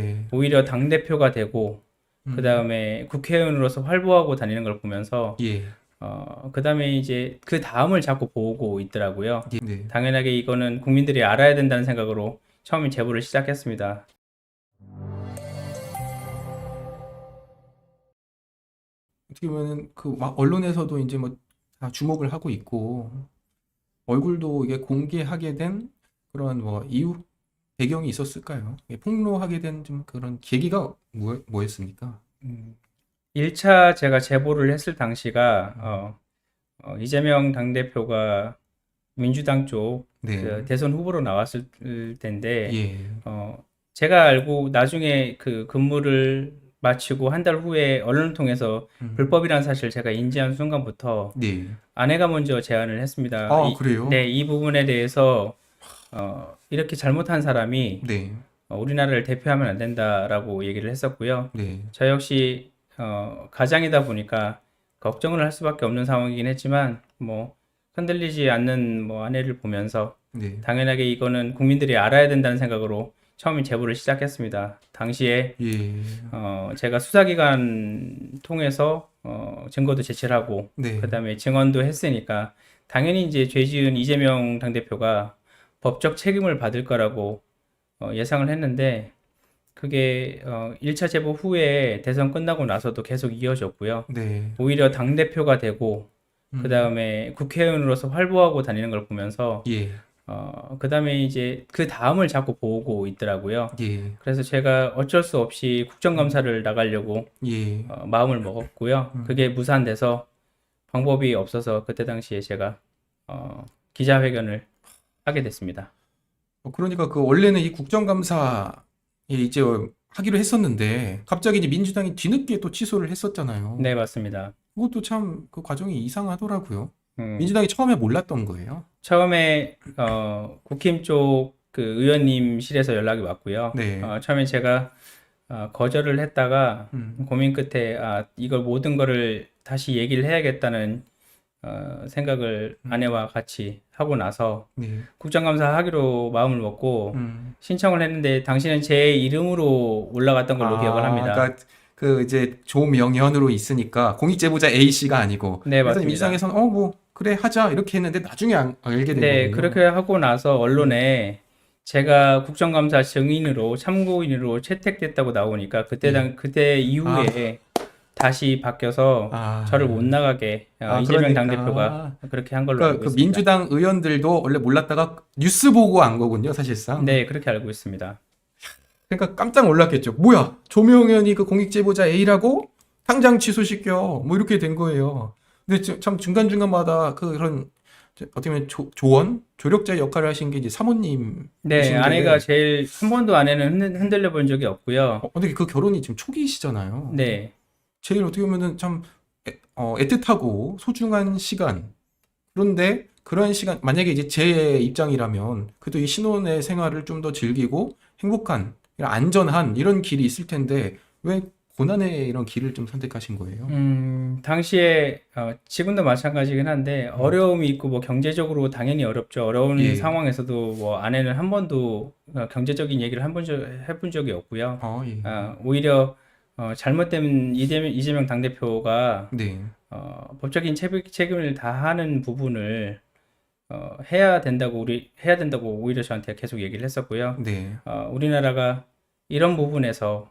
네. 오히려 당 대표가 되고 음. 그 다음에 국회의원으로서 활보하고 다니는 걸 보면서 예. 어, 그 다음에 이제 그 다음을 자꾸 보고 있더라고요. 예. 네. 당연하게 이거는 국민들이 알아야 된다는 생각으로 처음에 제보를 시작했습니다. 어떻게 보면은 그 막 언론에서도 이제 뭐 다 주목을 하고 있고 얼굴도 이게 공개하게 된 그런 뭐 이유 배경이 있었을까요? 폭로하게 된 좀 그런 계기가 뭐, 뭐였습니까? 음, 1차 제가 제보를 했을 당시가 어, 어, 이재명 당대표가 민주당 쪽 네. 그 대선 후보로 나왔을 텐데 예. 어, 제가 알고 나중에 그 근무를 마치고 한 달 후에 언론을 통해서 음. 불법이라는 사실을 제가 인지한 순간부터 네. 아내가 먼저 제안을 했습니다. 아, 이- 그래요? 네, 이 부분에 대해서 어, 이렇게 잘못한 사람이 네. 어, 우리나라를 대표하면 안 된다라고 얘기를 했었고요. 네. 저 역시 어, 가장이다 보니까 걱정을 할 수밖에 없는 상황이긴 했지만 뭐 흔들리지 않는 뭐 아내를 보면서 네. 당연하게 이거는 국민들이 알아야 된다는 생각으로 처음에 제보를 시작했습니다. 당시에 예. 어, 제가 수사기관 통해서 어, 증거도 제출을 하고 네. 그다음에 증언도 했으니까 당연히 이제 죄 지은 이재명 당대표가 법적 책임을 받을 거라고 어, 예상을 했는데 그게 어, 1차 제보 후에 대선 끝나고 나서도 계속 이어졌고요. 네. 오히려 당 대표가 되고 음. 그다음에 국회의원으로서 활보하고 다니는 걸 보면서 예. 어, 그다음에 이제 그 다음을 자꾸 보고 있더라고요. 예. 그래서 제가 어쩔 수 없이 국정감사를 나가려고 예. 어, 마음을 먹었고요. 음. 그게 무산돼서 방법이 없어서 그때 당시에 제가 어, 기자회견을 하게 됐습니다. 어, 그러니까 그 원래는 이 국정감사에 이제 하기로 했었는데 갑자기 이제 민주당이 뒤늦게 또 취소를 했었잖아요. 네, 맞습니다. 그것도 참 그 과정이 이상하더라고요. 음, 민주당이 처음에 몰랐던 거예요. 처음에 어, 국힘 쪽 그 의원님실에서 연락이 왔고요. 네. 어, 처음에 제가 어, 거절을 했다가 음. 고민 끝에 아, 이걸 모든 거를 다시 얘기를 해야겠다는 어, 생각을 음. 아내와 같이 하고 나서 네. 국정감사 하기로 마음을 먹고 음. 신청을 했는데 당신은 제 이름으로 올라갔던 걸로 아, 기억을 합니다. 그러니까 그 이제 조명현으로 있으니까 공익제보자 A 씨가 아니고 네, 그래서 맞습니다. 민주당에서는 어 뭐 그래 하자 이렇게 했는데 나중에 안- 알게 된 네, 거예요. 그렇게 하고 나서 언론에 제가 국정감사 증인으로 참고인으로 채택됐다고 나오니까 그때 당 그때 이후에 다시 바뀌어서 네. 아. 저를 못 나가게 어, 아, 이재명 그러니까. 당대표가 그렇게 한 걸로 그러니까 알고 그 있습니다. 민주당 의원들도 원래 몰랐다가 뉴스 보고 안 거군요, 사실상. 네, 그렇게 알고 있습니다. 그러니까 깜짝 놀랐겠죠. 뭐야? 조명현이 그 공익제보자 A라고 당장 취소시켜. 뭐 이렇게 된 거예요. 근데 저- 참 중간중간마다 그 그런 저- 어떻게 보면 조, 조언, 조력자 역할을 하신 게 이제 사모님. 네. 아내가 제일 한 번도 아내는 흔들- 흔들려 본 적이 없고요. 어, 근데 그 결혼이 지금 초기시잖아요. 네, 제일 어떻게 보면은 참 애, 어, 애틋하고 소중한 시간. 그런데 그런 시간 만약에 이제 제 입장이라면 그래도 이 신혼의 생활을 좀 더 즐기고 행복한 안전한 이런 길이 있을 텐데 왜 고난의 이런 길을 좀 선택하신 거예요? 음, 당시에 어, 지금도 마찬가지긴 한데 어려움이 있고 뭐 경제적으로 당연히 어렵죠. 어려운 예. 상황에서도 뭐 아내는 한 번도 어, 경제적인 얘기를 한번 해본 적이 없고요. 아, 예. 아, 오히려 어, 잘못된 이재명, 이재명 당대표가 네. 어, 법적인 책임, 책임 을 다하는 부분을 어, 해야 된다고 우리 해야 된다고 오히려 저한테 계속 얘기를 했었고요. 네. 어, 우리나라가 이런 부분에서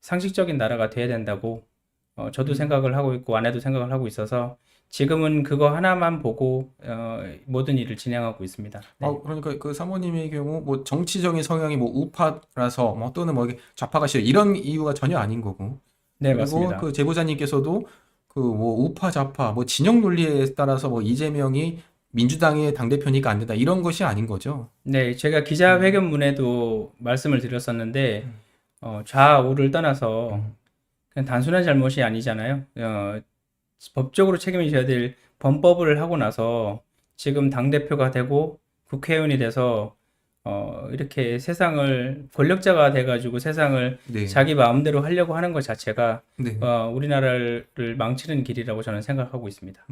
상식적인 나라가 돼야 된다고 어, 저도 생각을 하고 있고 아내도 생각을 하고 있어서 지금은 그거 하나만 보고 어, 모든 일을 진행하고 있습니다. 네. 아, 그러니까 그 사모님의 경우 뭐 정치적인 성향이 뭐 우파라서 뭐 또는 뭐 좌파가 싫어 이런 이유가 전혀 아닌 거고. 네, 그리고 맞습니다. 그 제보자님께서도 그 뭐 우파 좌파 뭐 진영 논리에 따라서 뭐 이재명이 민주당의 당대표니까 안 된다 이런 것이 아닌 거죠. 네, 제가 기자회견문에도 말씀을 드렸었는데 음. 어, 좌우를 떠나서 음. 그냥 단순한 잘못이 아니잖아요. 어, 법적으로 책임을 져야 될 범법을 하고 나서 지금 당대표가 되고 국회의원이 돼서 어, 이렇게 세상을 권력자가 돼가지고 세상을 네. 자기 마음대로 하려고 하는 것 자체가 네. 어, 우리나라를 망치는 길이라고 저는 생각하고 있습니다.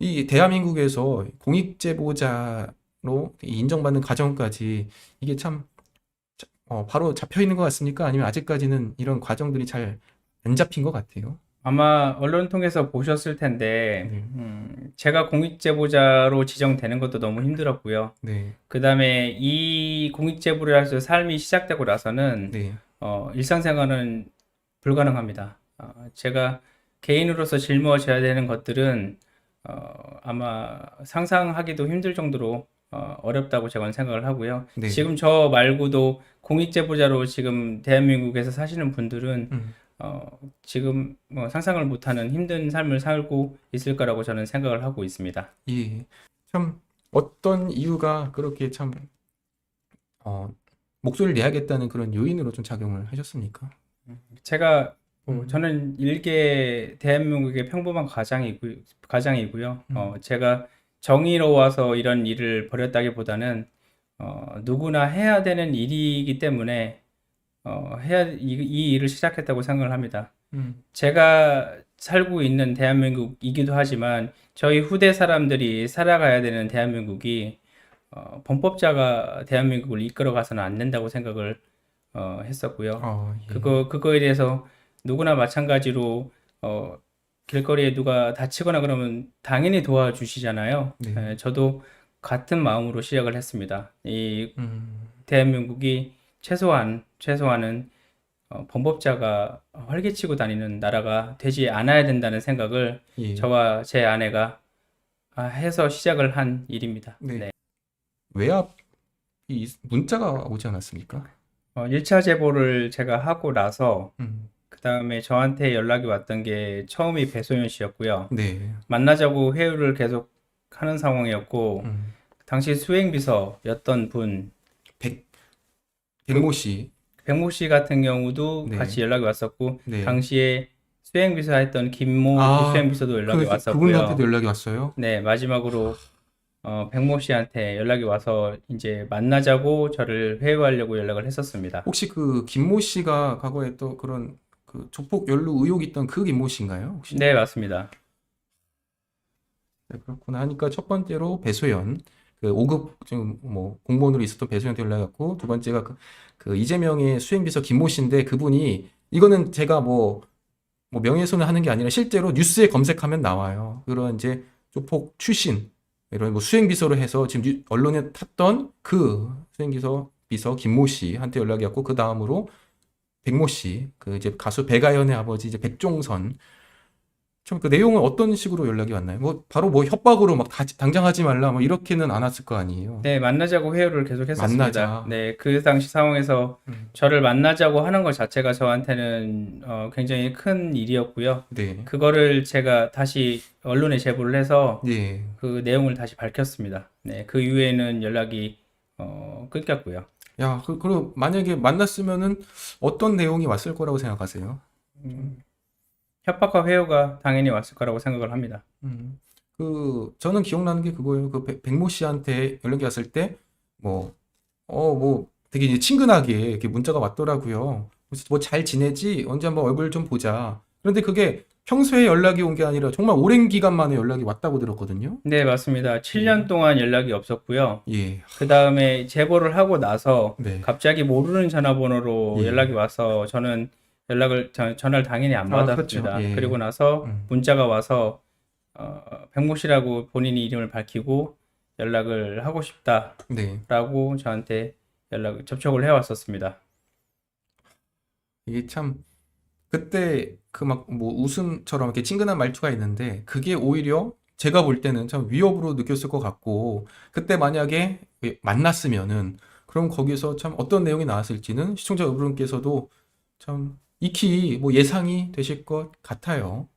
이 대한민국에서 공익제보자로 인정받는 과정까지 이게 참 어, 바로 잡혀 있는 것 같습니까? 아니면 아직까지는 이런 과정들이 잘 안 잡힌 것 같아요? 아마 언론 통해서 보셨을 텐데, 네. 음, 제가 공익제보자로 지정되는 것도 너무 힘들었고요. 네, 그 다음에 이 공익제보자로서 삶이 시작되고 나서는, 네, 어, 일상생활은 불가능합니다. 어, 제가 개인으로서 짊어져야 되는 것들은, 어, 아마 상상하기도 힘들 정도로 어, 어렵다고 제가 생각을 하고요. 네. 지금 저 말고도 공익제보자로 지금 대한민국에서 사시는 분들은 음, 어, 지금 뭐 상상을 못하는 힘든 삶을 살고 있을 거라고 저는 생각을 하고 있습니다. 예. 참 어떤 이유가 그렇게 참 어, 목소리를 내야겠다는 그런 요인으로 좀 작용을 하셨습니까? 제가 뭐 음. 저는 일개 대한민국의 평범한 가장이고, 가장이고요. 음. 어, 제가 정의로워서 이런 일을 벌였다기보다는 어, 누구나 해야 되는 일이기 때문에 어, 해야 이, 이 일을 시작했다고 생각을 합니다. 음, 제가 살고 있는 대한민국이기도 하지만 저희 후대 사람들이 살아가야 되는 대한민국이 어, 범법자가 대한민국을 이끌어가서는 안 된다고 생각을 어, 했었고요. 어, 예. 그거 그거에 대해서 누구나 마찬가지로 어, 길거리에 누가 다치거나 그러면 당연히 도와주시잖아요. 네. 예, 저도 같은 마음으로 시작을 했습니다. 이 음, 대한민국이 최소한 최소한은 어, 범법자가 활개치고 다니는 나라가 되지 않아야 된다는 생각을 예. 저와 제 아내가 아, 해서 시작을 한 일입니다. 네. 네. 외압 이 문자가 오지 않았습니까? 어, 1차 제보를 제가 하고 나서 음, 그 다음에 저한테 연락이 왔던 게 처음이 배소연 씨였고요. 네. 만나자고 회유를 계속 하는 상황이었고 음, 당시 수행비서였던 분 백 백모 씨. 백모 씨 같은 경우도 네. 같이 연락이 왔었고 네. 당시에 수행비서 했던 김모 아, 수행비서도 연락이 그, 왔었고요. 그분한테도 연락이 왔어요? 네, 마지막으로 어, 백모 씨한테 연락이 와서 이제 만나자고 저를 회유하려고 연락을 했었습니다. 혹시 그 김모 씨가 과거에 또 그런 그 조폭 연루 의혹 있던 그 김모 씨인가요? 혹시? 네, 맞습니다. 네, 그렇구나 하니까 첫 번째로 배소연 그 5급 지금 뭐 공무원으로 있었던 배소연한테 연락이 왔고 두 번째가 그, 그 이재명의 수행비서 김모 씨인데 그분이 이거는 제가 뭐, 뭐 명예훼손을 하는 게 아니라 실제로 뉴스에 검색하면 나와요. 그런 이제 조폭 출신 이런 뭐 수행비서로 해서 지금 뉴- 언론에 탔던 그 수행비서 비서 김모 씨한테 연락이 왔고 그 다음으로 백모 씨, 그 이제 가수 배가연의 아버지 이제 백종선 좀 그 내용은 어떤 식으로 연락이 왔나요? 뭐 바로 뭐 협박으로 막 다- 당장 하지 말라 뭐 이렇게는 안 왔을 거 아니에요. 네, 만나자고 회유를 계속 했었습니다. 만나자. 네, 그 당시 상황에서 음. 저를 만나자고 하는 것 자체가 저한테는 어, 굉장히 큰 일이었고요. 네. 그거를 제가 다시 언론에 제보를 해서 네. 그 내용을 다시 밝혔습니다. 네, 그 이후에는 연락이 어, 끊겼고요. 야, 그, 그럼 만약에 만났으면은 어떤 내용이 왔을 거라고 생각하세요? 음, 협박과 회유가 당연히 왔을 거라고 생각을 합니다. 음. 그 저는 기억나는 게 그거예요. 그 백- 백모 씨한테 연락이 왔을 때뭐어 뭐 되게 이제 친근하게 이렇게 문자가 왔더라고요. 그래서 뭐 잘 지내지? 언제 한번 얼굴 좀 보자. 그런데 그게 평소에 연락이 온 게 아니라 정말 오랜 기간 만에 연락이 왔다고 들었거든요. 네, 맞습니다. 7년 동안 연락이 없었고요. 예. 그 다음에 제보를 하고 나서 네. 갑자기 모르는 전화번호로 예. 연락이 와서 저는 연락을 전- 전화를 당연히 안 아, 받았습니다. 그렇죠. 예. 그리고 나서 음. 문자가 와서 어, 백모 씨라고 본인이 이름을 밝히고 연락을 하고 싶다라고 네. 저한테 연락 접촉을 해왔었습니다. 이게 참 그때 그 막 뭐 웃음처럼 이렇게 친근한 말투가 있는데 그게 오히려 제가 볼 때는 참 위협으로 느꼈을 것 같고 그때 만약에 만났으면은 그럼 거기서 참 어떤 내용이 나왔을지는 시청자 여러분께서도 참 익히 뭐 예상이 되실 것 같아요.